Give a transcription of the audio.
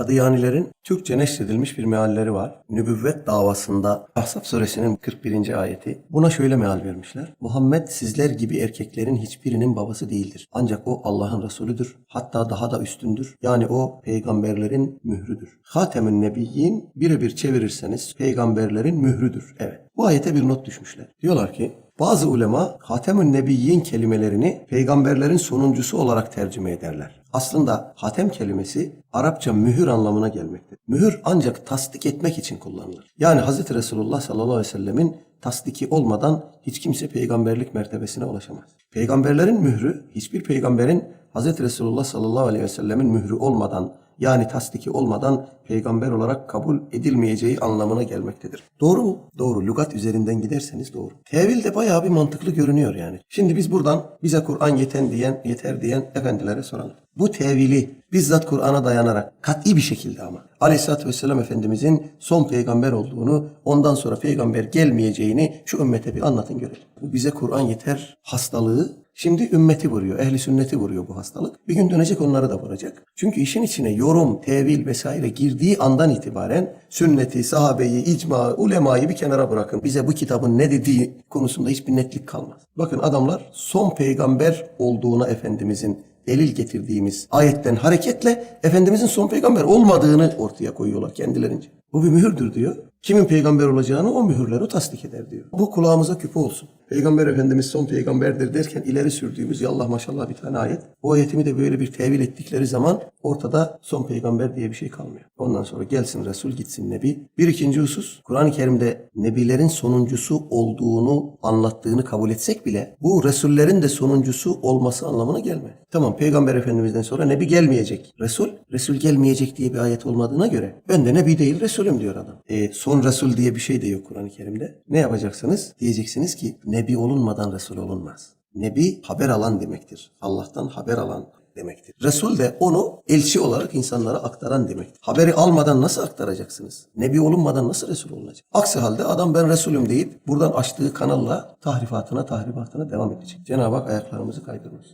Kadıyanilerin Türkçe neşredilmiş bir mealleri var. Nübüvvet davasında Ahzab suresinin 41. ayeti. Buna şöyle meal vermişler. Muhammed sizler gibi erkeklerin hiçbirinin babası değildir. Ancak o Allah'ın Resulüdür. Hatta daha da üstündür. Yani o peygamberlerin mührüdür. Hatemün Nebiyyin birebir çevirirseniz peygamberlerin mührüdür. Evet. Bu ayete bir not düşmüşler. Diyorlar ki bazı ulema Hatemün Nebiyyin kelimelerini peygamberlerin sonuncusu olarak tercüme ederler. Aslında hatem kelimesi Arapça mühür anlamına gelmektedir. Mühür ancak tasdik etmek için kullanılır. Yani Hz. Resulullah sallallahu aleyhi ve sellemin tasdiki olmadan hiç kimse peygamberlik mertebesine ulaşamaz. Peygamberlerin mührü hiçbir peygamberin Hz. Resulullah sallallahu aleyhi ve sellemin mührü olmadan yani tasdiki olmadan peygamber olarak kabul edilmeyeceği anlamına gelmektedir. Doğru mu? Doğru. Lügat üzerinden giderseniz doğru. Tevil de bayağı bir mantıklı görünüyor yani. Şimdi biz buradan bize Kur'an yeten diyen, yeter diyen efendilere soralım. Bu tevili bizzat Kur'an'a dayanarak kat'i bir şekilde ama Aleyhisselatü Vesselam Efendimizin son peygamber olduğunu, ondan sonra peygamber gelmeyeceğini şu ümmete bir anlatın görelim. Bu bize Kur'an yeter hastalığı Şimdi ümmeti vuruyor, ehli sünneti vuruyor bu hastalık. Bir gün dönecek onları da vuracak. Çünkü işin içine yorum, tevil vesaire girdiği andan itibaren sünneti, sahabeyi, icma, ulemayı bir kenara bırakın. Bize bu kitabın ne dediği konusunda hiçbir netlik kalmaz. Bakın adamlar son peygamber olduğuna Efendimizin delil getirdiğimiz ayetten hareketle Efendimizin son peygamber olmadığını ortaya koyuyorlar kendilerince. Bu bir mühürdür diyor. Kimin peygamber olacağını o mühürler o tasdik eder diyor. Bu kulağımıza küpe olsun. Peygamber Efendimiz son peygamberdir derken ileri sürdüğümüz yallah maşallah bir tane ayet. Bu ayetimi de böyle bir tevil ettikleri zaman ortada son peygamber diye bir şey kalmıyor. Ondan sonra gelsin Resul gitsin Nebi. Bir ikinci husus Kur'an-ı Kerim'de Nebilerin sonuncusu olduğunu anlattığını kabul etsek bile bu Resullerin de sonuncusu olması anlamına gelmez. Tamam Peygamber Efendimiz'den sonra Nebi gelmeyecek. Resul, Resul gelmeyecek diye bir ayet olmadığına göre ben de Nebi değil Resulüm diyor adam. E, son Resul diye bir şey de yok Kur'an-ı Kerim'de. Ne yapacaksınız? Diyeceksiniz ki Nebi olunmadan Resul olunmaz. Nebi haber alan demektir. Allah'tan haber alan demektir. Resul de onu elçi olarak insanlara aktaran demektir. Haberi almadan nasıl aktaracaksınız? Nebi olunmadan nasıl Resul olunacak? Aksi halde adam ben Resulüm deyip buradan açtığı kanalla tahrifatına tahribatına devam edecek. Cenab-ı Hak ayaklarımızı kaydırmış.